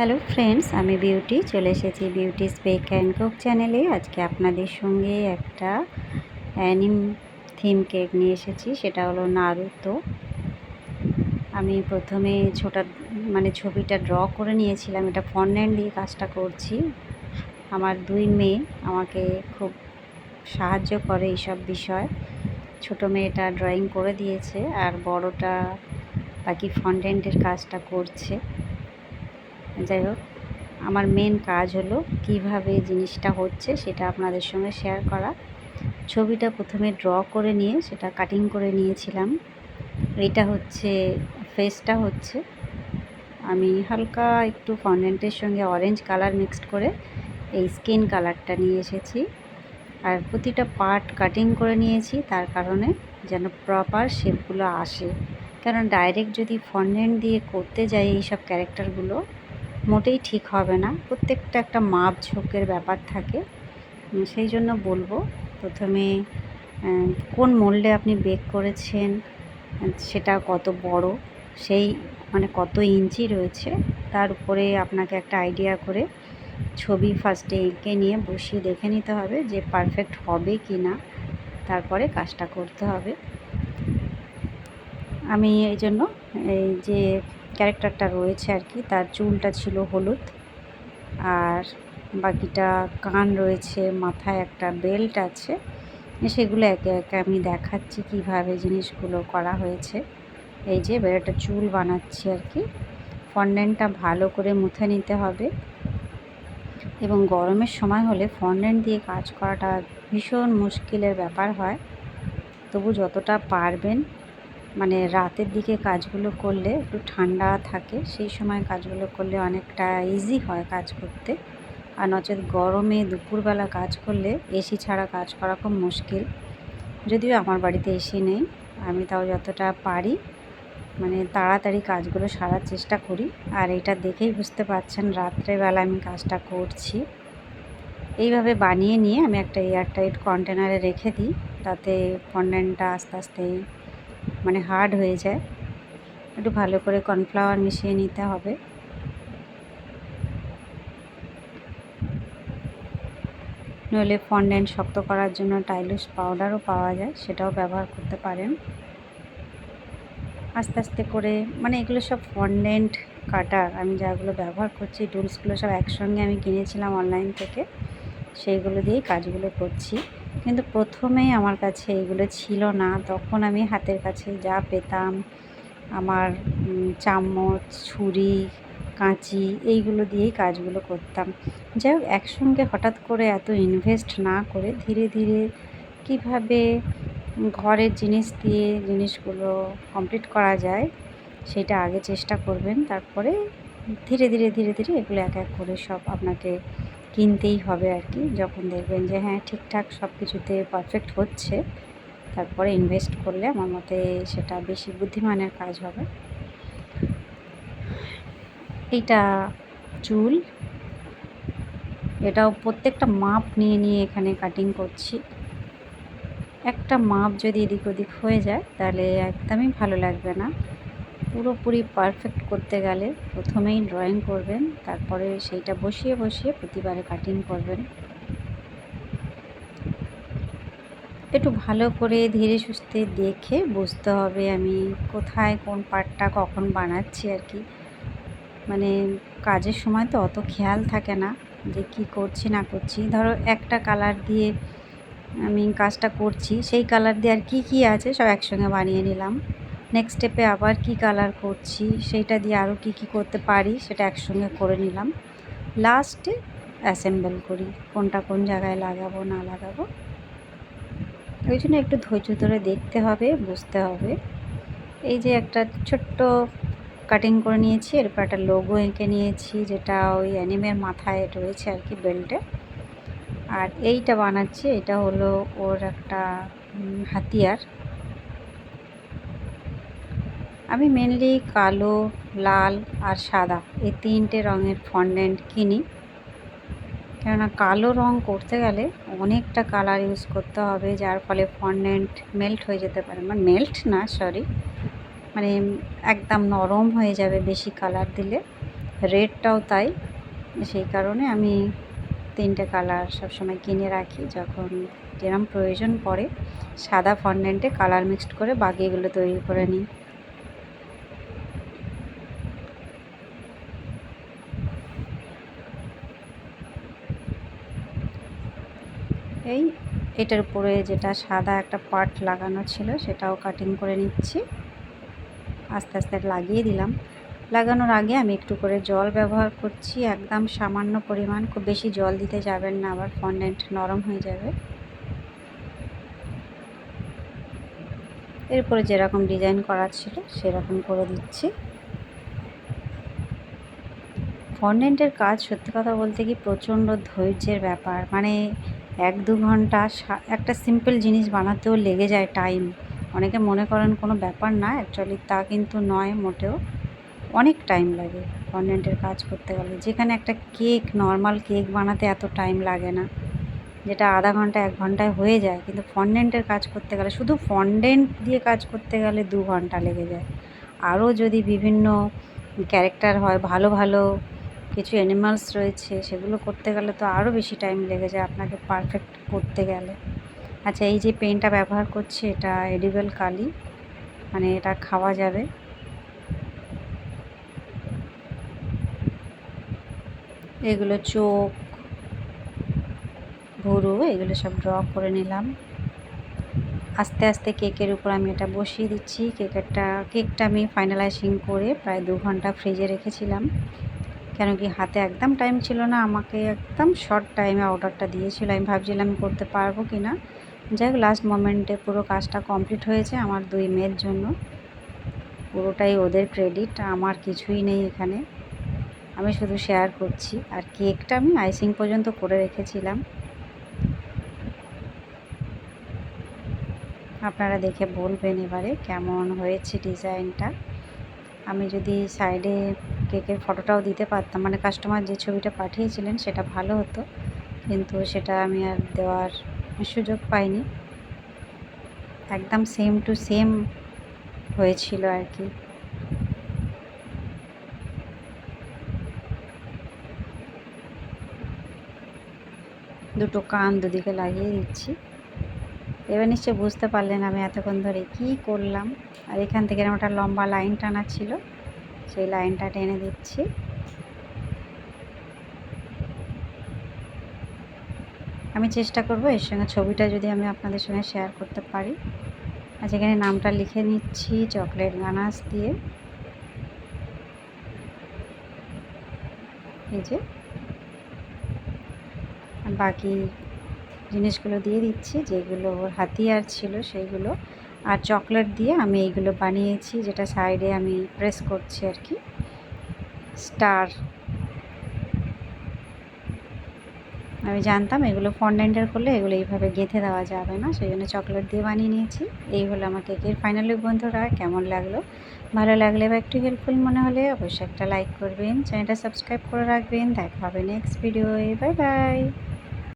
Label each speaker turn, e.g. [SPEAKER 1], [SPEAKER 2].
[SPEAKER 1] Hello friends, আমি beauty. চলে এসেছি বিউটি স্পেক অ্যান্ড কুক চ্যানেলে। আজকে আপনাদের সঙ্গে একটা অ্যানিম থিম কেক নিয়ে এসেছি, সেটা হলো নারুতো। আমি প্রথমে ছোটা মানে ছবিটা ড্র করে নিয়েছিলাম, এটা ফন্ডেন্ট দিয়ে কাজটা করছি। আমার দুই মেয়ে আমাকে খুব সাহায্য করে এইসব বিষয়। ছোটো মেয়েটা ড্রয়িং করে দিয়েছে, আর বড়টা বাকি ফন্ডেন্টের কাজটা করছে। যাই হোক, আমার মেন কাজ হলো কীভাবে জিনিসটা হচ্ছে সেটা আপনাদের সঙ্গে শেয়ার করা। ছবিটা প্রথমে ড্র করে নিয়ে সেটা কাটিং করে নিয়েছিলাম। এটা হচ্ছে ফেসটা হচ্ছে। আমি হালকা একটু ফন্ডেন্টের সঙ্গে অরেঞ্জ কালার মিক্সড করে এই স্কিন কালারটা নিয়ে এসেছি। আর প্রতিটা পার্ট কাটিং করে নিয়েছি, তার কারণে যেন প্রপার শেপগুলো আসে। কারণ ডাইরেক্ট যদি ফন্ডেন্ট দিয়ে করতে যাই এইসব ক্যারেক্টারগুলো মোটেই ঠিক হবে না। প্রত্যেকটা একটা মাপ ঝোঁকের ব্যাপার থাকে। সেই জন্য বলব, প্রথমে কোন মোল্ডে আপনি বেক করেছেন, সেটা কত বড়, সেই মানে কত ইঞ্চি রয়েছে, তার উপরে আপনাকে একটা আইডিয়া করে ছবি ফার্স্টে এঁকে নিয়ে বসিয়ে দেখে নিতে হবে যে পারফেক্ট হবে কি না তারপরে কাজটা করতে হবে। আমি এই জন্য এই যে ক্যারেক্টারটা রয়েছে আর কি। তার চুলটা ছিল হলুদ আর বাকিটা কান রয়েছে, মাথায় একটা বেল্ট আছে। সেগুলো একে একে আমি দেখাচ্ছি কীভাবে জিনিসগুলো করা হয়েছে। এই যে একটা চুল বানাচ্ছি আর কি। ফন্ডেন্টটা ভালো করে মুথে নিতে হবে। এবং গরমের সময় হলে ফন্ডেন্ট দিয়ে কাজ করাটা ভীষণ মুশকিলের ব্যাপার হয়। তবু যতটা পারবেন মানে রাতের দিকে কাজগুলো করলে একটু ঠান্ডা থাকে, সেই সময় কাজগুলো করলে অনেকটা ইজি হয় কাজ করতে। আর নচেত গরমে দুপুরবেলা কাজ করলে এসি ছাড়া কাজ করা খুব মুশকিল। যদিও আমার বাড়িতে এসি নেই, আমি তাও যতটা পারি মানে তাড়াতাড়ি কাজগুলো সারার চেষ্টা করি। আর এটা দেখেই বুঝতে পারছেন রাত্রেবেলা আমি কাজটা করছি। এইভাবে বানিয়ে নিয়ে আমি একটা এয়ারটাইট কন্টেনারে রেখে দিই, তাতে ফন্ডেন্টটা আস্তে আস্তে মানে হার্ড হয়ে যায়। একটু ভালো করে কর্নফ্লাওয়ার মিশিয়ে নিতে হবে। নইলে ফন্ডেন্ট শক্ত করার জন্য টাইলুস পাউডারও পাওয়া যায়, সেটাও ব্যবহার করতে পারেন। আস্তে আস্তে করে মানে এগুলো সব ফন্ডেন্ট কাটার আমি যাগুলো ব্যবহার করছি টুলসগুলো সব একসঙ্গে আমি কিনেছিলাম অনলাইন থেকে, সেইগুলো দিয়েই কাজগুলো করছি। কিন্তু প্রথমেই আমার কাছে এইগুলো ছিল না। তখন আমি হাতের কাছে যা পেতাম, আমার চামচ, ছুরি, কাঁচি, এইগুলো দিয়েই কাজগুলো করতাম। যাই হোক, একসঙ্গে হঠাৎ করে এত ইনভেস্ট না করে ধীরে ধীরে কীভাবে ঘরের জিনিস দিয়ে জিনিসগুলো কমপ্লিট করা যায় সেটা আগে চেষ্টা করবেন। তারপরে ধীরে ধীরে ধীরে ধীরে এগুলো এক এক করে সব আপনাকে কিনতেই হবে আর কি। যখন দেখবেন যে হ্যাঁ ঠিকঠাক সব কিছুতে পারফেক্ট হচ্ছে, তারপরে ইনভেস্ট করলে আমার মতে সেটা বেশি বুদ্ধিমানের কাজ হবে। এইটা চুল। এটাও প্রত্যেকটা মাপ নিয়ে নিয়ে এখানে কাটিং করছি। একটা মাপ যদি এদিক ওদিক হয়ে যায়, তাহলে একদমই ভালো লাগবে না। পুরোপুরি পারফেক্ট করতে গেলে প্রথমেই ড্রয়িং করবেন, তারপরে সেইটা বসিয়ে বসিয়ে প্রতিবারে কাটিং করবেন। একটু ভালো করে ধীরে সুস্থে দেখে বুঝতে হবে আমি কোথায় কোন পার্টটা কখন বানাচ্ছি আর কি। মানে কাজের সময় তো অত খেয়াল থাকে না যে কি করছি না করছি। ধরো একটা কালার দিয়ে আমি কাজটা করছি, সেই কালার দিয়ে আর কি কি আছে সব একসঙ্গে বানিয়ে নিলাম। নেক্সট স্টেপে আবার কি কালার করছি, সেইটা দিয়ে আরও কি কি করতে পারি, সেটা একসঙ্গে করে নিলাম। লাস্টে অ্যাসেম্বল করি, কোনটা কোন জায়গায় লাগাবো, না লাগাবো। ওই জন্য একটু ধৈর্য ধরে দেখতে হবে, বুঝতে হবে। এই যে একটা ছোট্ট কাটিং করে নিয়েছি, এরপর একটা লোগো এঁকে নিয়েছি, যেটা ওই অ্যানিমের মাথায় রয়েছে আর কি বেল্টে আর এইটা বানাচ্ছি, এটা হলো ওর একটা হাতিয়ার। আমি মেনলি কালো, লাল আর সাদা এই তিনটে রঙের ফন্ডেন্ট কিনি। কেননা কালো রং করতে গেলে অনেকটা কালার ইউজ করতে হবে, যার ফলে ফন্ডেন্ট মেল্ট হয়ে যেতে পারে। মানে মেল্ট না সরি মানে একদম নরম হয়ে যাবে বেশি কালার দিলে। রেডটাও তাই। সেই কারণে আমি তিনটে কালার সবসময় কিনে রাখি। যখন যেরম প্রয়োজন পড়ে, সাদা ফন্ডেন্টে কালার মিক্সড করে বাকি এগুলো তৈরি করে নিই। এই এটার উপরে যেটা সাদা একটা পার্ট লাগানো ছিল, সেটাও কাটিং করে নিচ্ছি। আস্তে আস্তে লাগিয়ে দিলাম। লাগানোর আগে আমি একটু করে জল ব্যবহার করছি, একদম সামান্য পরিমাণ। খুব বেশি জল দিতে যাবেন না, আবার ফন্ডেন্ট নরম হয়ে যাবে। এরপরে যেরকম ডিজাইন করা ছিল, সেরকম করে দিচ্ছি। ফন্ডেন্টের কাজ সত্যি কথা বলতে কি প্রচণ্ড ধৈর্যের ব্যাপার। মানে এক দু ঘণ্টা একটা সিম্পল জিনিস বানাতেও লেগে যায় টাইম অনেকে মনে করেন কোনো ব্যাপার না অ্যাকচুয়ালি তা কিন্তু নয় মোটেও। অনেক টাইম লাগে ফন্ডেন্টের কাজ করতে গেলে। যেখানে একটা কেক নর্মাল কেক বানাতে এত টাইম লাগে না। যেটা আধা ঘণ্টা, এক ঘন্টায় হয়ে যায়, কিন্তু ফন্ডেন্টের কাজ করতে গেলে, শুধু ফন্ডেন্ট দিয়ে কাজ করতে গেলে দু ঘণ্টা লেগে যায়। আরও যদি বিভিন্ন ক্যারেক্টার হয়, ভালো ভালো কিছু অ্যানিমালস রয়েছে, সেগুলো করতে গেলে তো আরও বেশি টাইম লেগে যায় আপনাকে পারফেক্ট করতে গেলে। আচ্ছা এই যে পেনটা ব্যবহার করছি, এটা এডিবেল কালি মানে এটা খাওয়া যাবে। এগুলো চোখ, ভুরু, এগুলো সব ড্র করে নিলাম। আস্তে আস্তে কেকের উপর আমি এটা বসিয়ে দিচ্ছি। কেকেরটা, কেকটা আমি ফাইনালাইজিং করে প্রায় দু ঘণ্টা ফ্রিজে রেখেছিলাম। কেন কি হাতে একদম টাইম ছিল না, আমাকে একদম শর্ট টাইমে অর্ডারটা দিয়েছিল। আমি ভাবছিলাম করতে পারব কি না। যাই হোক লাস্ট মোমেন্টে পুরো কাজটা কমপ্লিট হয়েছে আমার দুই মেয়ের জন্য। পুরোটাই ওদের ক্রেডিট আমার কিছুই নেই এখানে। আমি শুধু শেয়ার করছি। আর কেকটা আমি আইসিং পর্যন্ত করে রেখেছিলাম। আপনারা দেখে বলবেন এবারে কেমন হয়েছে ডিজাইনটা আমি যদি সাইডে কেকের ফটোটাও দিতে পারতাম। মানে কাস্টমার যে ছবিটা পাঠিয়েছিলেন, সেটা ভালো হতো। কিন্তু সেটা আমি আর দেওয়ার সুযোগ পাইনি। একদম সেম টু সেম হয়েছিল আর কি। দুটো কান দুদিকে লাগিয়ে দিচ্ছি। এবার নিশ্চয়ই বুঝতে পারলেন আমি এতক্ষণ ধরে কি করলাম। আর এখান থেকে আমার একটা লম্বা লাইন টানা ছিল। সেই লাইনটা টেনে দিচ্ছি। আমি চেষ্টা করব এর সঙ্গে ছবিটা যদি আমি আপনাদের সঙ্গে শেয়ার করতে পারি। আচ্ছা এখানে নামটা লিখে নিচ্ছি, চকলেট গানাস দিয়ে। এই যে। বাকি জিনিসগুলো দিয়ে দিচ্ছি, যেগুলো ওর হাতিয়ার ছিল, সেইগুলো আর চকলেট দিয়ে আমি এইগুলো বানিয়েছি, যেটা সাইডে আমি প্রেস করছি আর কি। স্টার। আমি জানতাম এগুলো ফন্ডেন্টার করলে এগুলো এইভাবে গেঁথে দেওয়া যাবে না, সেই জন্য চকলেট দিয়ে বানিয়ে নিয়েছি। এই হলো আমার কেকের ফাইনাল বন্ধুরা, কেমন লাগল? ভালো লাগলে বা একটু হেল্পফুল মনে হলে অবশ্যই একটা লাইক করবেন, চ্যানেলটা সাবস্ক্রাইব করে রাখবেন, দেখা হবে নেক্সট ভিডিওয়ে বাই বাই